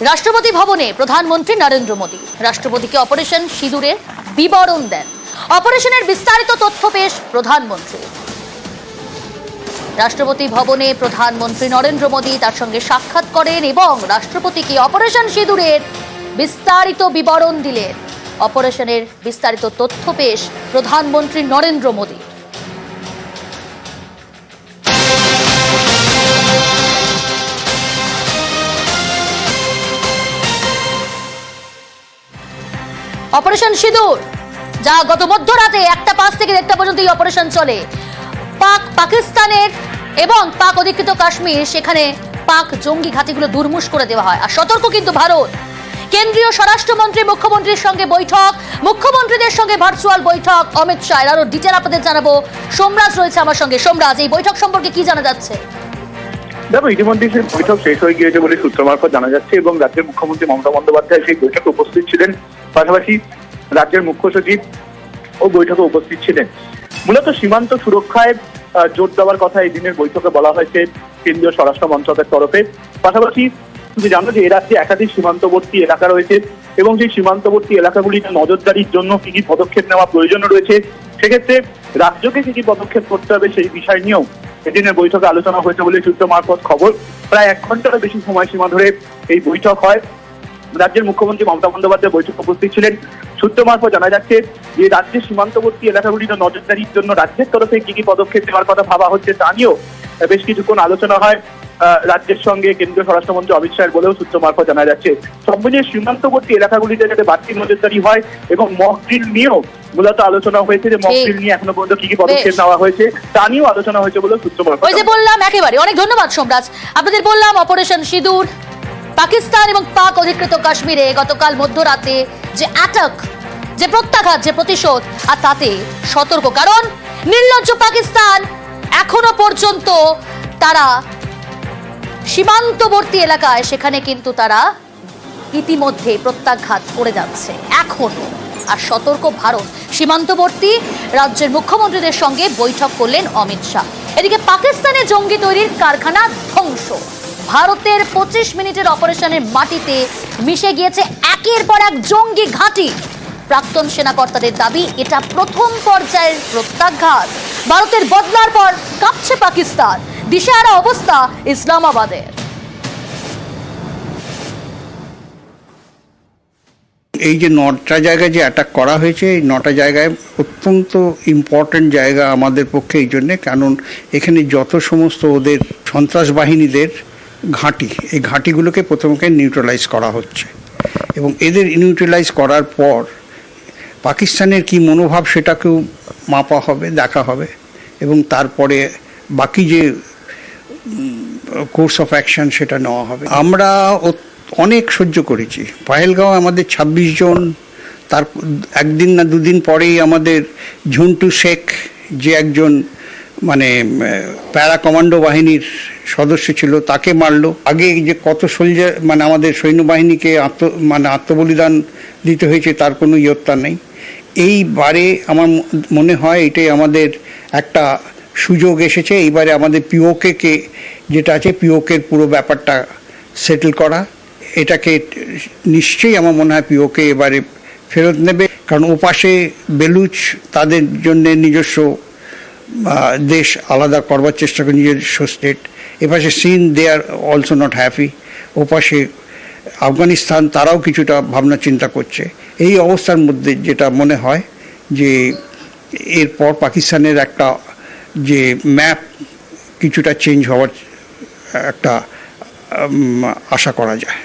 রাষ্ট্রপতি ভবনে প্রধানমন্ত্রী নরেন্দ্র মোদী। রাষ্ট্রপতিকে অপারেশন সিঁদুরের বিবরণ দেন। অপারেশনের বিস্তারিত তথ্য পেশ প্রধানমন্ত্রী। রাষ্ট্রপতি ভবনে প্রধানমন্ত্রী নরেন্দ্র মোদী তার সঙ্গে সাক্ষাৎ করেন এবং রাষ্ট্রপতিকে অপারেশন সিঁদুরের বিস্তারিত বিবরণ দিলেন। অপারেশনের বিস্তারিত তথ্য পেশ প্রধানমন্ত্রী নরেন্দ্র মোদী। অপারেশন সিঁদুর, যা গত মধ্যরাতে একটা পাঁচ থেকে দেড়টা পর্যন্ত এই অপারেশন চলে। পাক পাকিস্তানের এবং পাক অধিকৃত কাশ্মীর, সেখানে পাক জঙ্গি ঘাঁটিগুলো দুর্মুষ করে দেওয়া হয়। আর সতর্ক কিন্তু ভারত। কেন্দ্রীয় স্বরাষ্ট্রমন্ত্রী, মুখ্যমন্ত্রীর সঙ্গে বৈঠক, মুখ্যমন্ত্রীদের সঙ্গে ভার্চুয়াল বৈঠক। অমিত শাহ আরও ডিটেল আপনাদের জানাব। সোমরাজ রয়েছে আমার সঙ্গে। সোমরাজ, এই বৈঠক সম্পর্কে কি জানা যাচ্ছে? দেখো ইতিমধ্যে সেই বৈঠক শেষ হয়ে গিয়েছে বলে সূত্র মারফত জানা যাচ্ছে এবং রাজ্যের মুখ্যমন্ত্রী মমতা বন্দ্যোপাধ্যায় সেই বৈঠকে উপস্থিত ছিলেন। পাশাপাশি রাজ্যের মুখ্য সচিব ও বৈঠকে উপস্থিত ছিলেন। মূলত সীমান্ত সুরক্ষায় জোর দেওয়ার কথা এই দিনের বৈঠকে বলা হয়েছে কেন্দ্রীয় স্বরাষ্ট্র মন্ত্রকের তরফে। পাশাপাশি তুমি জানো যে এ রাজ্যে একাধিক সীমান্তবর্তী এলাকা রয়েছে এবং সেই সীমান্তবর্তী এলাকাগুলিতে নজরদারির জন্য কি কি পদক্ষেপ নেওয়া প্রয়োজন রয়েছে, সেক্ষেত্রে রাজ্যকে কি কি পদক্ষেপ করতে হবে সেই বিষয় নিয়েও এদিনের বৈঠকে আলোচনা হয়েছে বলে সূত্র মারফত খবর। প্রায় এক ঘন্টারও বেশি সময়সীমা ধরে এই বৈঠক হয়। রাজ্যের মুখ্যমন্ত্রী মমতা বন্দ্যোপাধ্যায় বৈঠকে উপস্থিত ছিলেন। সূত্র মারফত জানা যাচ্ছে যে রাজ্যের সীমান্তবর্তী এলাকাগুলির নজরদারির জন্য রাজ্যের তরফে কি কি পদক্ষেপ নেওয়ার কথা ভাবা হচ্ছে তা নিয়েও বেশ কিছুক্ষণ আলোচনা হয়। রাজ্যের সঙ্গে কেন্দ্রীয় স্বরাষ্ট্রমন্ত্রী অমিত শাহের বলেও সূত্র মারফত জানা যাচ্ছে সব মিলিয়ে সীমান্তবর্তী এলাকাগুলিতে যাতে বাড়তি নজরদারি হয় এবং মক ড্রিল নিয়েও মূলত আলোচনা হয়েছে যে মক ড্রিল নিয়ে এখনও পর্যন্ত কি কি পদক্ষেপ নেওয়া হয়েছে তা নিয়েও আলোচনা হয়েছে বলে সূত্র মারফত ওই যে বললাম একেবারে অনেক ধন্যবাদ সোমরাজ। আপনাদের বললাম অপারেশন সিঁদুর পাকিস্তান এবং পাক অধিকৃত কাশ্মীরে গতকাল মধ্যরাতে যে অ্যাটাক যে প্রত্যাঘাত যে প্রতিশোধ আর তাতে সতর্ক। কারণ নির্লজ্জ পাকিস্তান এখনও পর্যন্ত তারা সীমান্তবর্তী এলাকায় সেখানে কিন্তু তারা ইতিমধ্যে প্রত্যাঘাত করে যাচ্ছে। এখনও। আর সতর্ক ভারত। সীমান্তবর্তী রাজ্যের মুখ্যমন্ত্রীদের সঙ্গে বৈঠক করলেন অমিত শাহ। এদিকে পাকিস্তানে জঙ্গি তৈরির কারখানা ধ্বংস। ভারতের পঁচিশ মিনিটের অপারেশনের মাটিতে মিশে গিয়েছে একের পর এক জঙ্গি ঘাঁটি। প্রাক্তন সেনাকর্তাদের দাবি, এটা প্রথম পর্যায়ের প্রত্যাঘাত। ভারতের বদলার পর কাঁপছে পাকিস্তান। দিশেহারা অবস্থা ইসলামাবাদের এই যে নটা জায়গায় যে অ্যাটাক করা হয়েছে, এই নটা জায়গায় অত্যন্ত ইম্পর্ট্যান্ট জায়গা আমাদের পক্ষে এই জন্যে, কারণ এখানে যত সমস্ত ওদের সন্ত্রাস বাহিনীদের ঘাঁটি, এই ঘাঁটিগুলোকে প্রথমকে নিউট্রালাইজ করা হচ্ছে। এবং এদের নিউট্রালাইজ করার পর পাকিস্তানের কি মনোভাব সেটাকেও মাপা হবে, দেখা হবে। এবং তারপরে বাকি যে কোর্স অফ অ্যাকশন সেটা নেওয়া হবে। আমরা অনেক সহ্য করেছি। পাহেলগাঁও আমাদের ২৬ জন, তার একদিন না দুদিন পরেই আমাদের ঝুন্টু শেখ যে একজন মানে প্যারা কমান্ডো বাহিনীর সদস্য ছিল, তাকে মারলো। আগে যে কত সোলজার মানে আমাদের সৈন্যবাহিনীকে আত্ম মানে আত্মবলিদান দিতে হয়েছে, তার কোনো ইয়ত্তা নেই। এইবারে আমার মনে হয় এটাই আমাদের একটা সুযোগ এসেছে। এইবারে আমাদের পিওকে কে যেটা আছে, পিওকের পুরো ব্যাপারটা সেটেল করা। এটাকে নিশ্চয়ই আমার মনে হয় পিওকে এবারে ফেরত নেবে। কারণ ওপাশে বেলুচ, তাদের জন্য নিজস্ব দেশ আলাদা করবার চেষ্টা করে, নিজস্ব স্টেট এপাশে since they are also not happy ওপাশে আফগানিস্তান, তারাও কিছুটা ভাবনা চিন্তা করছে। এই অবস্থার মধ্যে যেটা মনে হয় যে এরপর পাকিস্তানের একটা যে ম্যাপ কিছুটা চেঞ্জ হওয়ার একটা আশা করা যায়।